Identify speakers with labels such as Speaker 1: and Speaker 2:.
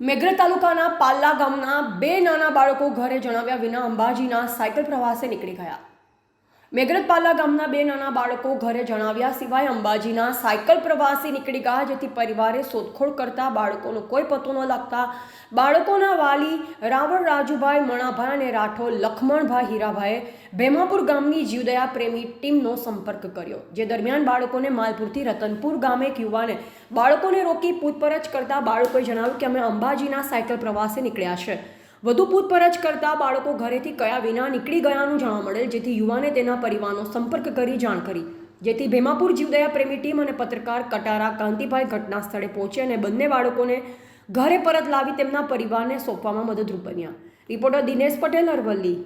Speaker 1: મેઘરજ તાલુકાના પાલ્લા ગામના બે નાના બાળકો ઘરે જણાવ્યા વિના અંબાજીના સાયકલ પ્રવાસે નીકળી ગયા. મેઘરજ ગામના બે નાના બાળકો ઘરે જણાવ્યા સિવાય અંબાજીના સાયકલ પ્રવાસી નીકળી ગયા, જેથી પરિવારે શોધખોળ કરતા બાળકોનો કોઈ પતો ન લાગતા બાળકોના વાલી રાવણ, રાજુભાઈ મણાભાઈ અને રાઠોડ લખમણભાઈ હીરાભાઈએ ભેમાપુર ગામની જીવદયા પ્રેમી ટીમનો સંપર્ક કર્યો, જે દરમિયાન બાળકોને માલપુરથી રતનપુર ગામે એક યુવાને બાળકોને રોકી પૂછપરછ કરતા બાળકોએ જણાવ્યું કે અમે અંબાજીના સાયકલ પ્રવાસે નીકળ્યા છે. વધુ પૂછપરછ કરતા બાળકો ઘરેથી કયા વિના નીકળી ગયાનું જાણવા મળેલ, જેથી યુવાને તેના પરિવારનો સંપર્ક કરી જાણ કરી. જેથી ભેમાપુર જીવદયા પ્રેમી ટીમ અને પત્રકાર કટારા કાંતિભાઈ ઘટના સ્થળે પહોંચી અને બંને બાળકોને ઘરે પરત લાવી તેમના પરિવારને સોંપવામાં મદદરૂપ બન્યા. રિપોર્ટર દિનેશ પટેલ, અરવલ્લી.